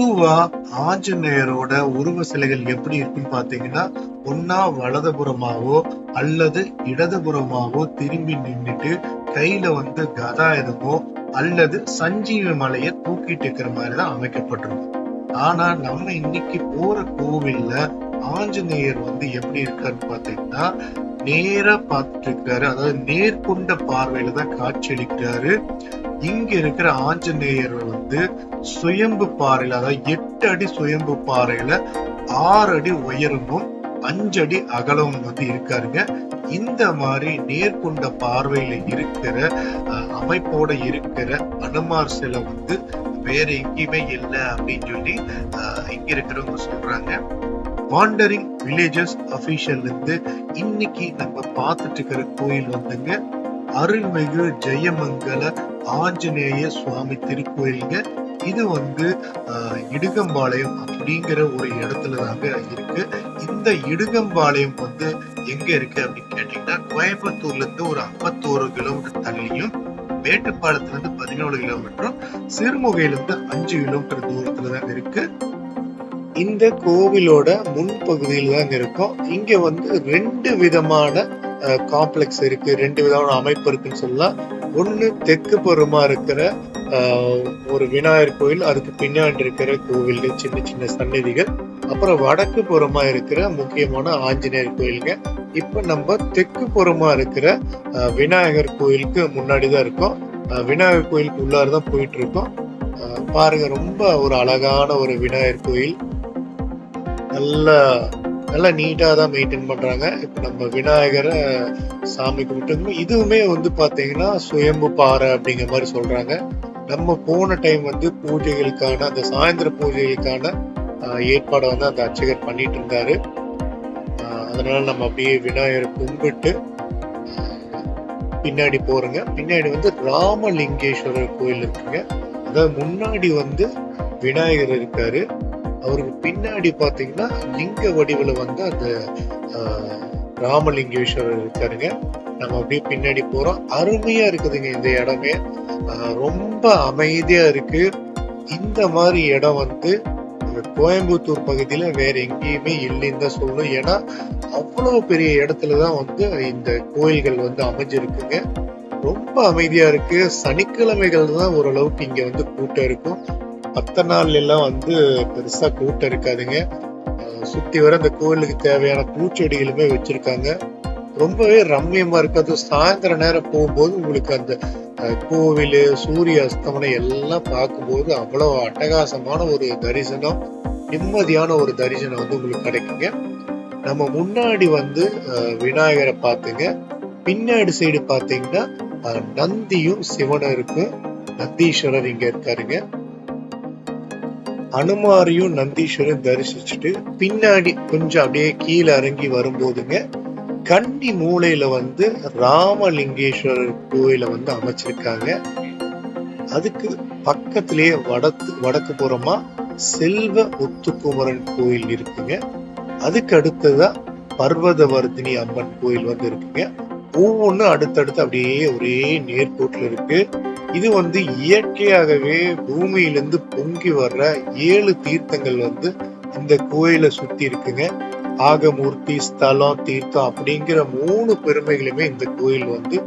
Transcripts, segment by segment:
பொதுவா ஆஞ்சநேயரோட உருவ சிலைகள் எப்படி இருக்குன்னு பாத்தீங்கன்னா ஒன்னா வலதுபுறமாவோ அல்லது இடதுபுறமாவோ திரும்பி நின்னுட்டு கையில வந்து கதாயுதமோ அல்லது சஞ்சீவி மலையை தூக்கிட்டு இருக்கிற மாதிரிதான் அமைக்கப்பட்டிருக்கும். ஆனா நம்ம இன்னைக்கு போற கோவில்ல ஆஞ்சநேயர் வந்து எப்படி இருக்காருன்னு பாத்தீங்கன்னா நேரா பார்த்துட்டு இருக்காரு அதாவது நேர்கொண்ட பார்வையில தான் காட்சி அளிக்கிறாரு. இங்க இருக்கிற ஆஞ்சநேயர் வந்து சுயம்பு பாறையில அதாவது எட்டு அடி சுயம்பு பாறையில ஆறு அடி உயரமும் அஞ்சு அடி அகலமும் வந்து இருக்காருங்க. இந்த மாதிரி நேர்கொண்ட பார்வையில இருக்கிற அமைப்போட இருக்கிற அனுமார் சிலை வந்து வேற எங்கேயுமே இல்லை அப்படின்னு சொல்லி அஹ், இங்க இருக்கிறவங்க சொல்றாங்க. வாண்டரிங் வில்லேஜஸ் அபிஷியல் இருந்து இன்னைக்கு நம்ம பார்த்துட்டு இருக்கிற கோயில் வந்துங்க அருள்மிகு ஜெயமங்கல ஆஞ்சநேய சுவாமி திருக்கோயிலுங்க. இது வந்து இடுகம்பாளையம் அப்படிங்கிற ஒரு இடத்துல தாங்க இருக்கு. இந்த இடுகம்பாளையம் வந்து எங்க இருக்கு அப்படின்னு கேட்டீங்கன்னா கோயம்புத்தூர்ல இருந்து ஒரு ஐம்பத்தோரு கிலோமீட்டர் தள்ளியும் மேட்டுப்பாளத்துல இருந்து பதினேழு கிலோமீட்டரும் சிறுமுகையில இருந்து அஞ்சு கிலோமீட்டர் தூரத்துல தாங்க இருக்கு. இந்த கோவிலோட முன்பகுதியில் தாங்க இருக்கும். இங்க வந்து ரெண்டு விதமான காம்ப்ளெக்ஸ் இருக்கு. ரெண்டு விதமான அமைப்பு இருக்குன்னு சொல்லலாம். ஒன்று தெற்கு புறமா இருக்கிற ஒரு விநாயகர் கோயில் அதுக்கு பின்னாடி இருக்கிற கோவில்கள் சின்ன சின்ன சன்னதிகள் அப்புறம் வடக்கு புறமா இருக்கிற முக்கியமான ஆஞ்சநேயர் கோயிலுங்க. இப்ப நம்ம தெற்கு புறமா இருக்கிற விநாயகர் கோயிலுக்கு முன்னாடி தான் இருக்கோம் விநாயகர் கோயிலுக்கு உள்ளார தான் போயிட்டு இருக்கோம் பாருங்க ரொம்ப ஒரு அழகான ஒரு விநாயகர் கோயில். நல்ல நல்லா நீட்டாக தான் மெயின்டைன் பண்ணுறாங்க இப்போ நம்ம விநாயகரை சாமி கும்பிட்டு இதுவுமே வந்து பார்த்தீங்கன்னா சுயம்பு பாறை அப்படிங்கிற மாதிரி சொல்கிறாங்க நம்ம போன டைம் வந்து பூஜைகளுக்கான அந்த சாயந்தர பூஜைகளுக்கான ஏற்பாடை வந்து அந்த அர்ச்சகர் பண்ணிட்டு இருந்தாரு. அதனால் அதனால நம்ம அப்படியே விநாயகரை கும்பிட்டு பின்னாடி போறோங்க. பின்னாடி வந்து ராமலிங்கேஸ்வரர் கோயில் இருக்குங்க. அதாவது முன்னாடி வந்து விநாயகர் இருக்காரு. அவருக்கு பின்னாடி பார்த்தீங்கன்னா லிங்க வடிவில் வந்து அந்த ஆஹ், ராமலிங்கேஸ்வரர் இருக்காருங்க. நம்ம அப்படியே பின்னாடி போறோம். அருமையா இருக்குதுங்க இந்த இடமே. ஆஹ், ரொம்ப அமைதியா இருக்கு. இந்த மாதிரி இடம் வந்து இந்த கோயம்புத்தூர் பகுதியில வேற எங்கேயுமே இல்லைன்னு தான் சொல்லணும். ஏன்னா அவ்வளவு பெரிய இடத்துலதான் வந்து இந்த கோயில்கள் வந்து அமைஞ்சிருக்குங்க. ரொம்ப அமைதியா இருக்கு. சனிக்கிழமைகள் தான் ஓரளவுக்கு இங்க வந்து கூட்டம் இருக்கும். மத்த நாள்ல எல்லாம் வந்து பெருசா கூட்டம் இருக்காதுங்க. சுத்தி வர அந்த கோயிலுக்கு தேவையான பூச்செடிகளுமே வச்சிருக்காங்க. ரொம்பவே ரம்மியமா இருக்கு. அது சாயந்தர நேரம் போகும்போது உங்களுக்கு அந்த கோவில் சூரிய அஸ்தமனம் எல்லாம் பார்க்கும்போது அவ்வளவு அட்டகாசமான ஒரு தரிசனம் நிம்மதியான ஒரு தரிசனம் வந்து உங்களுக்கு கிடைக்குங்க. நம்ம முன்னாடி வந்து விநாயகரை பார்த்துங்க. பின்னாடி சைடு பார்த்தீங்கன்னா நந்தியும் சிவனும் இருக்கு. நந்தீஸ்வரர் இங்க இருக்காருங்க. அனுமாரியும் நந்தீஸ்வரையும் தரிசிச்சுட்டு பின்னாடி கொஞ்சம் அப்படியே கீழே இறங்கி வரும்போதுங்க கண்டி மூலையில வந்து ராமலிங்கேஸ்வரர் கோயிலை வந்து அமைச்சிருக்காங்க. அதுக்கு பக்கத்திலேயே வடக்கு வடக்கு புறமா செல்வ முத்துக்குமரன் கோயில் இருக்குங்க. அதுக்கு அடுத்ததா பர்வதவர்தினி அம்மன் கோயில் வந்து இருக்குங்க. ஒவ்வொன்றும் அடுத்தடுத்து அப்படியே ஒரே நேர்கோட்டில் இருக்கு. இது வந்து இயற்கையாகவே பூமியிலிருந்து பொங்கி வர்ற ஏழு தீர்த்தங்கள் வந்து இந்த கோயிலை சுத்தி இருக்குங்க. ஆகமூர்த்தி ஸ்தலம் தீர்த்தம் அப்படிங்கிற மூணு பெருமைகளுமே இந்த கோயில் வந்து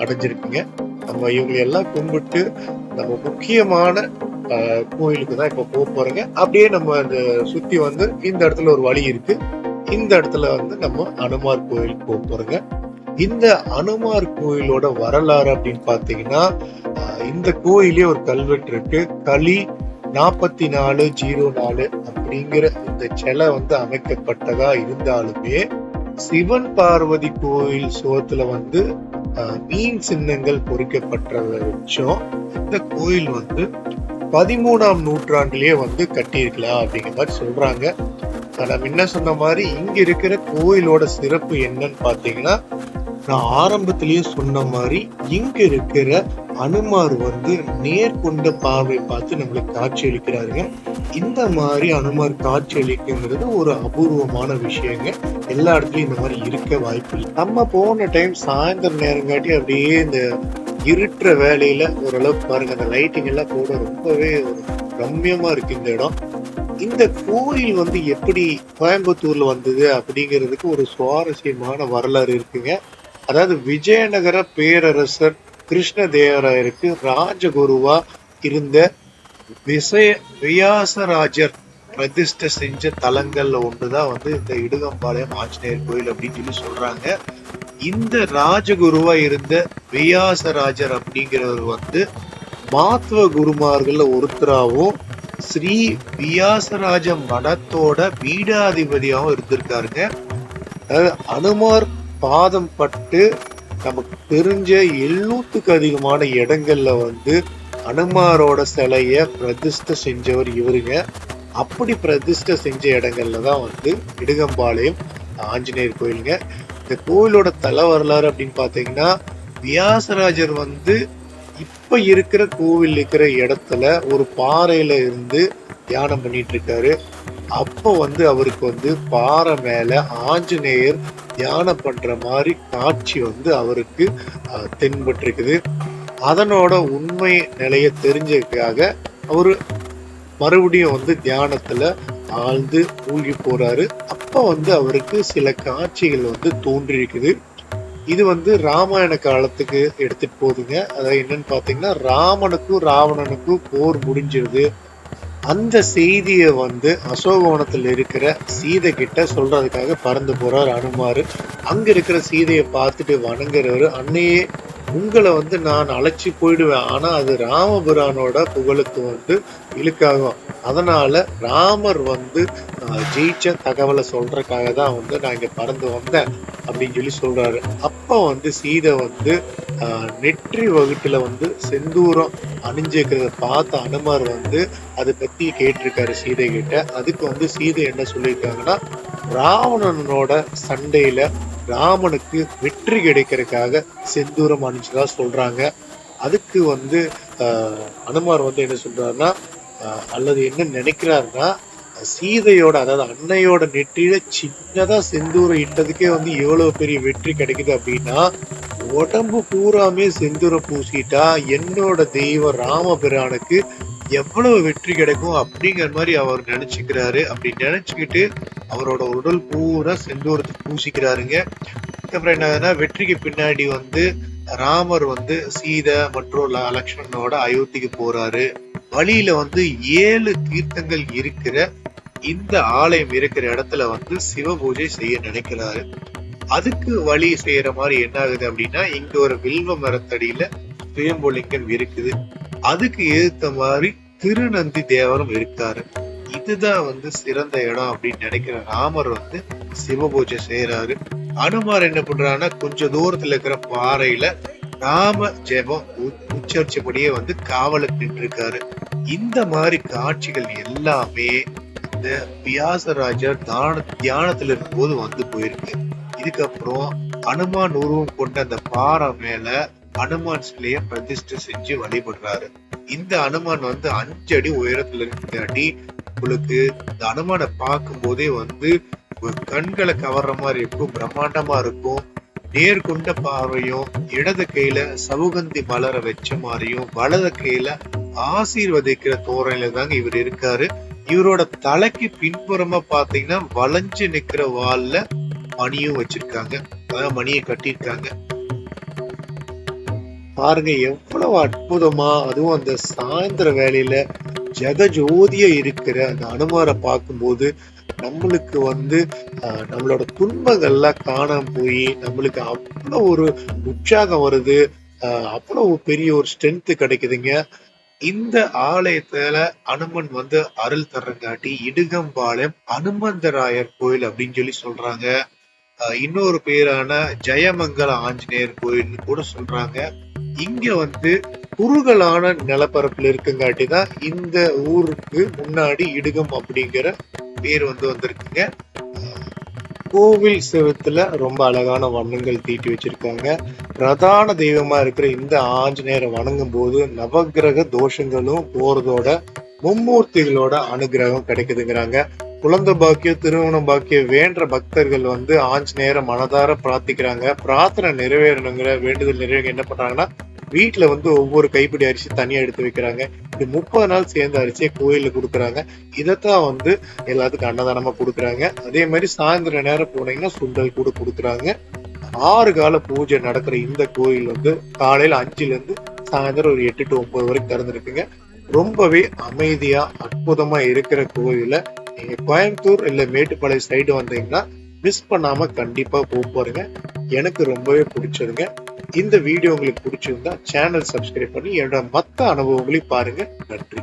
அடைஞ்சிருக்குங்க. நம்ம இவங்களை எல்லாம் கும்பிட்டு நம்ம முக்கியமான கோயிலுக்கு தான் இப்போ போக போறோங்க. அப்படியே நம்ம அந்த சுத்தி வந்து இந்த இடத்துல ஒரு வழி இருக்கு. இந்த இடத்துல வந்து நம்ம அனுமார் கோயிலுக்கு போக போறோங்க. இந்த அனுமார் கோயிலோட வரலாறு அப்படின்னு பார்த்தீங்கன்னா இந்த கோயிலே ஒரு கல்வெட்டு இருக்கு. களி நாற்பத்தி நாலு ஜீரோ நாலு அப்படிங்கிற இந்த சிலை வந்து அமைக்கப்பட்டதா இருந்தாலுமே சிவன் பார்வதி கோயில் சுவத்துல வந்து மீன் சின்னங்கள் பொறிக்கப்பட்டதை வச்சும் இந்த கோயில் வந்து பதிமூணாம் நூற்றாண்டிலேயே வந்து கட்டியிருக்கலாம் அப்படிங்கிற மாதிரி சொல்றாங்க. ஆனா முன்ன சொன்ன மாதிரி இங்க இருக்கிற கோயிலோட சிறப்பு என்னன்னு பாத்தீங்கன்னா நான் ஆரம்பத்திலேயே சொன்ன மாதிரி இங்க இருக்கிற அனுமார் வந்து நேர்கொண்ட பார்வை பார்த்து நம்மளுக்கு காட்சி அளிக்கிறாருங்க இந்த மாதிரி அனுமார் காட்சி அளிக்குங்கிறது ஒரு அபூர்வமான விஷயங்க. எல்லா இடத்துலயும் இந்த மாதிரி இருக்க வாய்ப்பு இல்லை. நம்ம போன டைம் சாயந்தரம் நேரங்காட்டி அப்படியே இந்த இருட்டுற வேலையில ஓரளவுக்கு பாருங்க அந்த லைட்டிங் எல்லாம் போட ரொம்பவே ஒரு ரம்யமா இருக்கு இந்த இடம். இந்த கோயில் வந்து எப்படி கோயம்புத்தூர்ல வந்தது அப்படிங்கிறதுக்கு ஒரு சுவாரஸ்யமான வரலாறு இருக்குங்க. அதாவது விஜயநகர பேரரசர் கிருஷ்ணதேவராயருக்கு ராஜகுருவா இருந்த விசய வியாசராஜர் பிரதிஷ்டை செஞ்ச தலங்கள்ல ஒன்றுதான் வந்து இந்த இடுகம்பாளையம் ஆஞ்சநேயர் கோயில் அப்படின்னு சொல்லி சொல்றாங்க. இந்த ராஜகுருவா இருந்த வியாசராஜர் அப்படிங்கிறவர் வந்து மாத்துவ குருமார்கள்ல ஒருத்தராகவும் ஸ்ரீ வியாசராஜ மடத்தோட பீடாதிபதியாகவும் இருந்திருக்காருங்க. அதாவது அனுமார் பாதம் பட்டு நமக்கு தெரிஞ்ச எழுநூத்துக்கு அதிகமான இடங்கள்ல வந்து அனுமாரோட சிலைய பிரதிஷ்ட செஞ்சவர் இவருங்க. அப்படி பிரதிஷ்டை செஞ்ச இடங்கள்ல தான் வந்து இடுகம்பாளையம் ஆஞ்சநேயர் கோயிலுங்க. இந்த கோயிலோட தல வரலாறு அப்படின்னு பார்த்தீங்கன்னா வியாசராஜர் வந்து இப்ப இருக்கிற கோவில் இருக்கிற இடத்துல ஒரு பாறையில இருந்து தியானம் பண்ணிட்டு இருக்காரு. அப்போ வந்து அவருக்கு வந்து பாறை மேல ஆஞ்சநேயர் தியானம் பண்ற மாதிரி காட்சி வந்து அவருக்கு அஹ், தென்பட்டிருக்குது. அதனோட உண்மை நிலைய தெரிஞ்சதுக்காக அவரு மறுபடியும் வந்து தியானத்துல ஆழ்ந்து மூழ்கி போறாரு. அப்ப வந்து அவருக்கு சில காட்சிகள் வந்து தோன்றியிருக்குது இது வந்து ராமாயண காலத்துக்கு எடுத்துட்டு போகுதுங்க. அதாவது என்னன்னு பாத்தீங்கன்னா ராமனுக்கும் ராவணனுக்கும் போர் முடிஞ்சிருது. அந்த செய்தியை வந்து அசோகவனத்தில் இருக்கிற சீதை கிட்ட சொல்றதுக்காக பறந்து போறார் அனுமாரு. அங்க இருக்கிற சீதையை பார்த்துட்டு வணங்குறவர் அன்னையே உங்களை வந்து நான் அழைச்சி போயிடுவேன். ஆனால் அது ராமபுரானோட புகழுக்கு வந்து இழுக்காகும். அதனால ராமர் வந்து ஜெயிச்ச தகவலை சொல்றதுக்காக தான் வந்து நான் இங்கே பறந்து வந்தேன் அப்படின்னு சொல்லி சொல்றாரு. அப்போ வந்து சீதை வந்து நெற்றி வகுட்டில் வந்து செந்தூரம் அணிஞ்சிருக்கிறத பார்த்த அனுமார் வந்து அதை பற்றி கேட்டிருக்காரு சீதை கிட்ட அதுக்கு வந்து சீதை என்ன சொல்லியிருக்காங்கன்னா ராவணனோட சண்டையில ராமனுக்கு வெற்றி கிடைக்கிறதுக்காக செந்தூரம் அணிஞ்சதா சொல்றாங்க. அதுக்கு வந்து அனுமார் வந்து என்ன சொல்றாருன்னா அல்லது என்ன நினைக்கிறாருன்னா சீதையோட அதாவது அன்னையோட நெற்றியில சின்னதா செந்தூரம் இட்டதுக்கே வந்து எவ்வளவு பெரிய வெற்றி கிடைக்குது அப்படின்னா உடம்பு பூராமே செந்தூரம் பூசிட்டா என்னோட தெய்வம் ராமபிரானுக்கு எவ்வளவு வெற்றி கிடைக்கும் அப்படிங்கிற மாதிரி அவர் நினைச்சுக்கிறாரு. அப்படி நினைச்சுக்கிட்டு அவரோட உடல் பூரா செந்தூரத்துக்கு பூசிக்கிறாருங்க. அதுக்கப்புறம் என்னதுன்னா வெற்றிக்கு பின்னாடி வந்து ராமர் வந்து சீதை மற்றும் ல- லக்ஷ்மணனோட அயோத்திக்கு போறாரு. வழியில வந்து ஏழு தீர்த்தங்கள் இருக்கிற இந்த ஆலயம் இருக்கிற இடத்துல வந்து சிவ பூஜை செய்ய நினைக்கிறாரு. அதுக்கு வழி செய்யற மாதிரி என்ன ஆகுது அப்படின்னா இங்க ஒரு வில்வ மரத்தடியில சுயம்பொலிங்கம் இருக்குது. அதுக்கு ஏற்ற மாதிரி திருநந்தி தேவரும் இருக்காரு. இதுதான் வந்து சிறந்த இடம் அப்படின்னு நினைக்கிற ராமர் வந்து சிவபூஜை செய்யறாரு அனுமார் என்ன பண்றாருன்னா கொஞ்சம் தூரத்துல இருக்கிற பாறையில ராம ஜெபம் உ- உச்சரிச்சபடியே வந்து காவலுக்கு நின்று இருக்காரு இந்த மாதிரி காட்சிகள் எல்லாமே இந்த வியாசராஜர் தான தியானத்துல இருக்கும்போது வந்து போயிருக்கு. இதுக்கப்புறம் அனுமான் உருவம் கொண்ட அந்த பாறை மேல அனுமான் சிலைய பிரதிஷ்டை செஞ்சு வழிபடுறாரு. இந்த அனுமான் வந்து அஞ்சு அடி உயரத்துல இருக்கிறாட்டி உங்களுக்கு இந்த அனுமானை பார்க்கும் போதே வந்து கண்களை கவர்ற மாதிரி இருக்கும் பிரம்மாண்டமா இருக்கும். நேர்கொண்ட பார்வையும் இடது கையில சவுகந்தி மலர வச்ச மாதிரியும் வலது கையில ஆசீர்வதிக்கிற தோரணையில தாங்க இவர் இருக்காரு. இவரோட தலைக்கு பின்புறமா பாத்தீங்கன்னா வளைஞ்சு நிக்கிற வால்ல மணியும் வச்சிருக்காங்க. அதாவது மணியை கட்டியிருக்காங்க. பாருங்க எவ்வளவு அற்புதமா அதுவும் அந்த சாயந்தர வேலையில ஜெகஜோதியா இருக்கிற அந்த அனுமாரை பார்க்கும்போது நம்மளுக்கு வந்து ஆஹ், நம்மளோட துன்பங்கள்லாம் காணாம போய் நம்மளுக்கு அவ்வளவு ஒரு உற்சாகம் வருது ஆஹ், அவ்வளவு பெரிய ஒரு ஸ்ட்ரென்த்து கிடைக்குதுங்க. இந்த ஆலயத்துல அனுமன் வந்து அருள் தர்றங்காட்டி இடுகம்பாளையம் அனுமந்தராயர் கோயில் அப்படின்னு சொல்லி சொல்றாங்க. இன்னொரு பேரான ஜெயமங்கல ஆஞ்சநேயர் கோயில்னு கூட சொல்றாங்க. இங்க வந்து குறுகலான நிலப்பரப்புல இருக்குங்காட்டி தான் இந்த ஊருக்கு முன்னாடி இடுகம் அப்படிங்கிற பேர் வந்து வந்திருக்குங்க. கோவில் செவுத்துல ரொம்ப அழகான வண்ணங்கள் தீட்டி வச்சிருக்காங்க. பிரதான தெய்வமா இருக்கிற இந்த ஆஞ்சநேயரை வணங்கும் போது நவக்கிரக தோஷங்களும் போறதோட மும்மூர்த்திகளோட அனுகிரகம் கிடைக்குதுங்கிறாங்க. குழந்தை பாக்கியம் திருமண பாக்கியம் வேண்ட பக்தர்கள் வந்து ஆஞ்சநேயரை மனதார பிரார்த்திக்கிறாங்க. பிரார்த்தனை நிறைவேறணுங்கிற வேண்டுதல் நிறைவேற என்ன பண்றாங்கன்னா வீட்டில் வந்து ஒவ்வொரு கைப்பிடி அரிசி தனியாக எடுத்து வைக்கிறாங்க. இப்படி முப்பது நாள் சேர்ந்த அரிசியை கோயிலில் கொடுக்குறாங்க. இதைத்தான் வந்து எல்லாத்துக்கும் அன்னதானமாக கொடுக்குறாங்க. அதே மாதிரி சாயந்தர நேரம் போனீங்கன்னா சுண்டல் கூட கொடுக்குறாங்க. ஆறு கால பூஜை நடக்கிற இந்த கோயில் வந்து காலையில் அஞ்சுலேருந்து சாயந்தரம் ஒரு எட்டு டு ஒன்பது வரைக்கும் திறந்துருக்குங்க. ரொம்பவே அமைதியா அற்புதமா இருக்கிற கோயில நீங்க கோயம்புத்தூர் இல்ல மேட்டுப்பாளையம் சைடு வந்தீங்கன்னா மிஸ் பண்ணாம கண்டிப்பா போக போறீங்க. எனக்கு ரொம்பவே பிடிச்சதுங்க இந்த வீடியோ உங்களுக்கு பிடிச்சிருந்தா சேனல் சப்ஸ்கிரைப் பண்ணி என்னோட மத்த அனுபவங்களையும் பாருங்க. நன்றி.